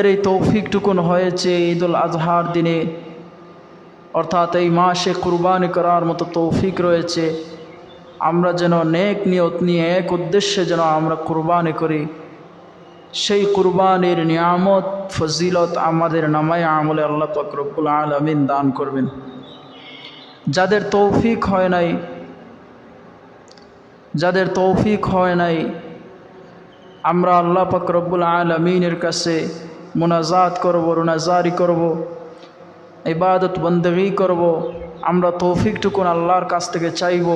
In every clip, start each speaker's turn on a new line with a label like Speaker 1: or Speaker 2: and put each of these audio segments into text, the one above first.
Speaker 1: এর এই তৌফিকটুকুন হয়েছে ঈদুল আজহার দিনে। অর্থাৎ এই মাসে কুরবানি করার মতো তৌফিক রয়েছে। আমরা যেন নেক নিয়ত নিয়ে, এক উদ্দেশ্যে যেন আমরা কুরবানি করি। সেই কুরবানির নিয়ামত, ফজিলত আমাদের নামায় আমলে আল্লাহ তকরবুল আলমিন দান করবেন। যাদের তৌফিক হয় নাই, যাদের তৌফিক হয় নাই, আমরা আল্লাহ পাক রব্বুল আলমিনের কাছে মোনাজাত করব, রোনাজারি করব, ইবাদত, বন্দগি করব, আমরা তৌফিকটুকুন আল্লাহর কাছ থেকে চাইব।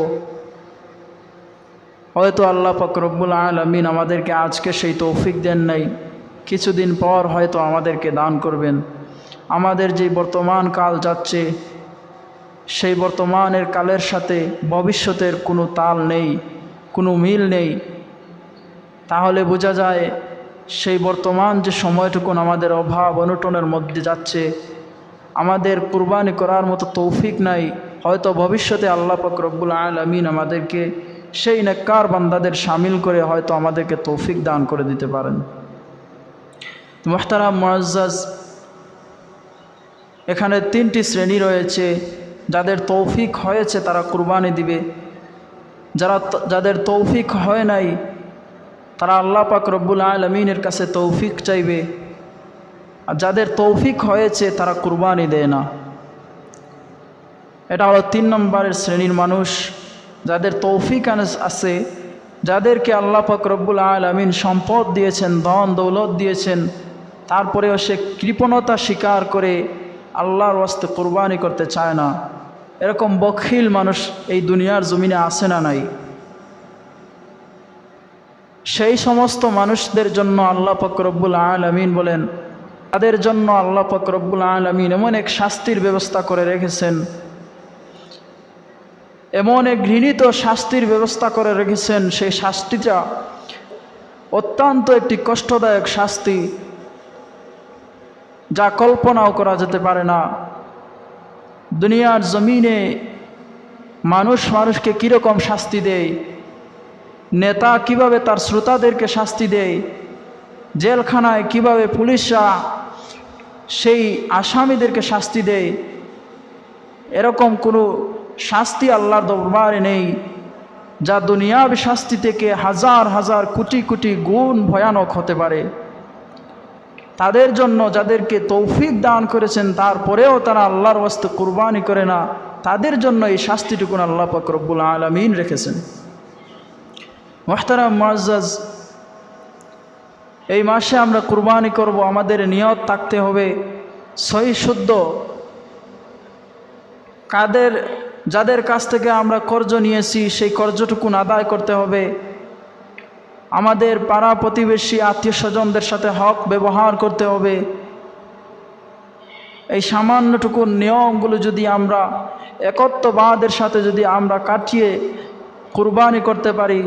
Speaker 1: হয়তো আল্লাহ রব্বুল আলমিন আমাদেরকে আজকে সেই তৌফিক দেন নাই। কিছুদিন পর হয়তো আমাদেরকে দান করবেন। আমাদের যে বর্তমান কাল যাচ্ছে, সেই বর্তমানের কালের সাথে ভবিষ্যতের কোনো তাল নেই, কোনো মিল নেই। তাহলে বোঝা যায় সেই বর্তমান যে সময়টুকুন আমাদের অভাব, অনুটনের মধ্যে যাচ্ছে, আমাদের কুরবানি করার মতো তৌফিক নাই, হয়তো ভবিষ্যতে আল্লাহ পাক রব্বুল আলমিন আমাদেরকে সেই নেককার বান্দাদের সামিল করে হয়তো আমাদেরকে তৌফিক দান করে দিতে পারেন। মোহতারাম মুআজ্জাজ, এখানে তিনটি শ্রেণি রয়েছে, যাদের তৌফিক হয়েছে তারা কুরবানি দিবে, যারা যাদের তৌফিক হয় নাই তারা আল্লাহ পাক রব্বুল আলমিনের কাছে তৌফিক চাইবে। আর যাদের তৌফিক হয়েছে, তারা কুরবানি দেয় না। এটা হলো তিন নম্বরের শ্রেণির মানুষ। যাদের তৌফিক আছে, যাদেরকে আল্লাহ পাক রব্বুল আলমিন সম্পদ দিয়েছেন, ধন দৌলত দিয়েছেন, তারপরেও সে কৃপণতা স্বীকার করে আল্লাহর ওয়াস্তে কোরবানি করতে চায় না। এরকম বখিল মানুষ এই দুনিয়ার জমিনে আসে না নাই। সেই সমস্ত মানুষদের জন্য আল্লাহ ফকরব্বুল আলমিন বলেন, তাদের জন্য আল্লাহ ফকরব্বুল আলমিন এমন এক শাস্তির ব্যবস্থা করে রেখেছেন। এমন এক ঘৃণিত শাস্তির ব্যবস্থা করে রেখেছেন, সেই শাস্তিটা অত্যন্ত একটি কষ্টদায়ক শাস্তি যা কল্পনাও করা যেতে পারে না। দুনিয়ার জমিনে মানুষ মানুষকে কীরকম শাস্তি দেয়? নেতা কীভাবে তার শ্রোতাদেরকে শাস্তি দেয়? জেলখানায় কীভাবে পুলিশরা সেই আসামিদেরকে শাস্তি দেয়? এরকম কোনো শাস্তি আল্লাহর দরবারে নেই, যা দুনিয়ার শাস্তি থেকে হাজার হাজার কোটি কোটি গুণ ভয়ানক হতে পারে। তাদের জন্য যাদেরকে তৌফিক দান করেছেন, তারপরেও তারা আল্লাহর ওয়াস্তে কুরবানি করে না। তাদের জন্য এই শাস্তিটুকুন আল্লাহ পাক রব্বুল আলমিন রেখেছেন। মোহতারাম মুআজ্জাজ, এই মাসে আমরা কুরবানি করব, আমাদের নিয়ত থাকতে হবে সহি শুদ্ধ। কাদের, যাদের কাছ থেকে আমরা কর্জ নিয়েছি, সেই কর্জটুকুন আদায় করতে হবে। আমাদের পাড়া প্রতিবেশী আত্মীয় স্বজনদের সাথে হক ব্যবহার করতে হবে। এই সামান্যটুকু নিয়মগুলো যদি আমরা একত্ববাদের সাথে যদি আমরা কাটিয়ে কুরবানি করতে পারি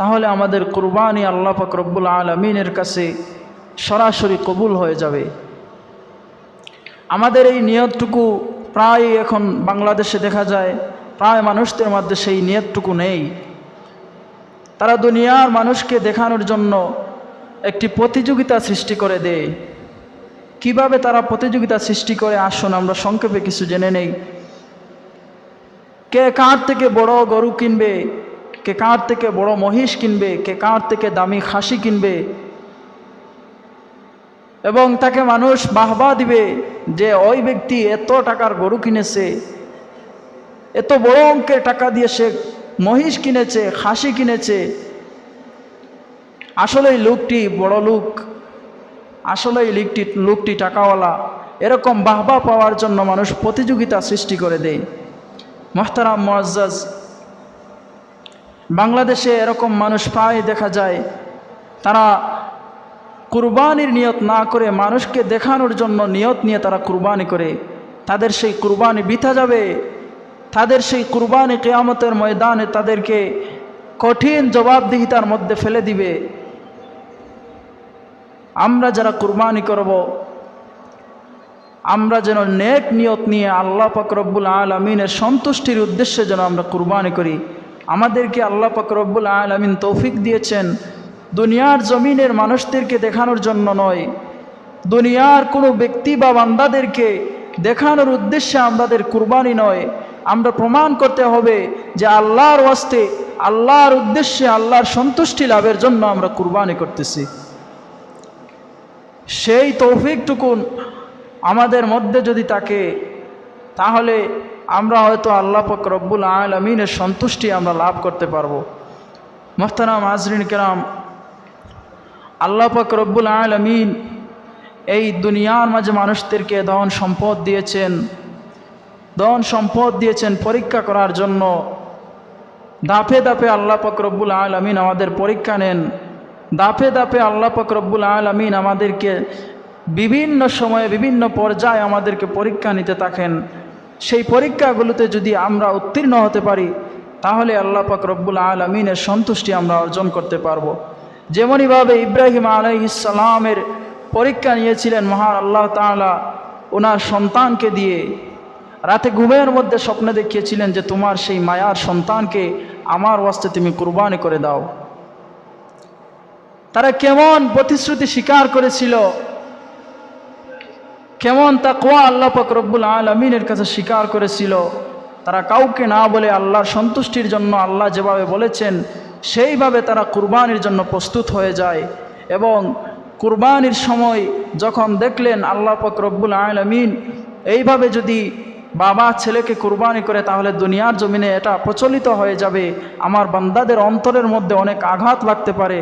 Speaker 1: তাহলে আমাদের কুরবানি আল্লাহ রব্বুল আলমিনের কাছে সরাসরি কবুল হয়ে যাবে। আমাদের এই নিয়তটুকু প্রায় এখন বাংলাদেশে দেখা যায়, প্রায় মানুষদের মধ্যে সেই নিয়তটুকু নেই। তারা দুনিয়ার মানুষকে দেখানোর জন্য একটি প্রতিযোগিতা সৃষ্টি করে দেয়। কীভাবে তারা প্রতিযোগিতা সৃষ্টি করে, আসুন আমরা সংক্ষেপে কিছু জেনে নেই। কে কার থেকে বড় গরু কিনবে কে কার থেকে বড় মহিষ কিনবে, কে কার থেকে দামি খাসি কিনবে? এবং তাকে মানুষ বাহবা দিবে যে, ওই ব্যক্তি এত টাকার গরু কিনেছে, এত বড় অঙ্কের টাকা দিয়ে সে মহিষ কিনেছে, খাসি কিনেছে। আসলেই লোকটি বড় লোক। আসলেই লোকটি লোকটি টাকাওয়ালা। এরকম বাহবা পাওয়ার জন্য মানুষ প্রতিযোগিতা সৃষ্টি করে দেয়। মোহতারাম মোয়াজ্জাজ বাংলাদেশে এরকম মানুষ প্রায় দেখা যায়। তারা কুরবানির নিয়ত না করে মানুষকে দেখানোর জন্য নিয়ত নিয়ে তারা কুরবানি করে। তাদের সেই কুরবানি বিথা যাবে। তাদের সেই কুরবানি কেয়ামতের ময়দানে তাদেরকে কঠিন জবাবদিহিতার মধ্যে ফেলে দিবে। আমরা যারা কুরবানি করব, আমরা যেন নেক নিয়ত নিয়ে আল্লাহ পাকরব্বুল আলমিনের সন্তুষ্টির উদ্দেশ্যে যেন আমরা কুরবানি করি। আমাদেরকে আল্লাহ পাকরব্বুল আলমিন তৌফিক দিয়েছেন। দুনিয়ার জমিনের মানুষদেরকে দেখানোর জন্য নয়, দুনিয়ার কোনো ব্যক্তি বা বান্দাদেরকে দেখানোর উদ্দেশ্যে আমাদের কুরবানি নয়। আমরা প্রমাণ করতে হবে যে আল্লাহর ওয়াস্তে, আল্লাহর উদ্দেশ্যে, আল্লাহর সন্তুষ্টি লাভের জন্য আমরা কুরবানি করতেছি। সেই তৌফিকটুকুন আমাদের মধ্যে যদি থাকে তাহলে আমরা হয়তো আল্লাহ পাক রব্বুল আলমিনের সন্তুষ্টি আমরা লাভ করতে পারব। মোহতারাম আজরিন কেরাম, আল্লাহ পাক রব্বুল আলমিন এই দুনিয়ার মাঝে মানুষদেরকে ধন সম্পদ দিয়েছেন। ধন সম্পদ দিয়েছেন পরীক্ষা করার জন্য। দাপে দাপে আল্লাহ পাক রব্বুল আলমিন আমাদের পরীক্ষা নেন। দাপে দাপে আল্লাহ পাক রব্বুল আলমিন আমাদেরকে বিভিন্ন সময়ে বিভিন্ন পর্যায়ে আমাদেরকে পরীক্ষা নিতে থাকেন। সেই পরীক্ষাগুলোতে যদি আমরা উত্তীর্ণ হতে পারি, তাহলে আল্লাহ পাক রব্বুল আলমিনের সন্তুষ্টি আমরা অর্জন করতে পারব। যেমনইভাবে ইব্রাহিম আলাই ইসালামের পরীক্ষা নিয়েছিলেন মহান আল্লাহ তাআলা, ওনার সন্তানকে দিয়ে। রাতে ঘুমের মধ্যে স্বপ্ন দেখিয়েছিলেন যে, তোমার সেই মায়ার সন্তানকে আমার ওয়াস্তে তুমি কুরবানি করে দাও। তারা কেমন প্রতিশ্রুতি স্বীকার করেছিল কেমন তা কোয়া আল্লাহ পাক রব্বুল আলমিনের কাছে স্বীকার করেছিল? তারা কাউকে না বলে আল্লাহর সন্তুষ্টির জন্য আল্লাহ যেভাবে বলেছেন, সেইভাবে তারা কুরবানির জন্য প্রস্তুত হয়ে যায়। এবং কুরবানির সময় যখন দেখলেন আল্লাহ পাক রব্বুল আলমিন এইভাবে যদি বাবা ছেলেকে কুরবানি করে, তাহলে দুনিয়ার জমিনে এটা প্রচলিত হয়ে যাবে। আমার বান্দাদের অন্তরের মধ্যে অনেক আঘাত লাগতে পারে।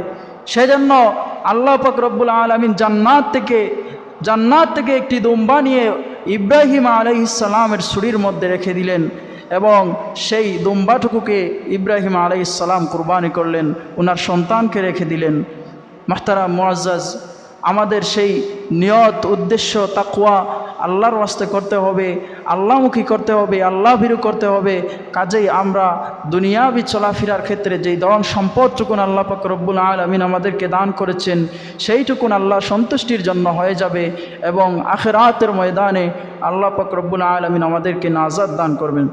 Speaker 1: সেজন্য আল্লাহ পাক রব্বুল আলমিন জান্নাত থেকে জান্নাত থেকে একটি দুম্বা নিয়ে ইব্রাহিম আলাইসালামের ছুরির মধ্যে রেখে দিলেন এবং সেই দুম্বাটুকুকে ইব্রাহিম আলাইসালাম কুরবানি করলেন ওনার সন্তানকে রেখে দিলেন। মাহতারা মোয়াজ্জাজ আমাদের সেই নিয়ত, উদ্দেশ্য তাকুয়া আল্লাহর ওয়াস্তে করতে হবে, আল্লাহমুখী করতে হবে আল্লাহ ভীরু করতে হবে। কাজেই আমরা দুনিয়াবি চলাফেরার ক্ষেত্রে যেই দন সম্পদটুকুন আল্লাহ পাক রব্বুল আলমিন আমাদেরকে দান করেছেন, সেইটুকুন আল্লাহ সন্তুষ্টির জন্য হয়ে যাবে এবং আখের আখেরাতের ময়দানে আল্লাহ পাক রব্বুল আলমিন আমাদেরকে নাজাদ দান করবেন।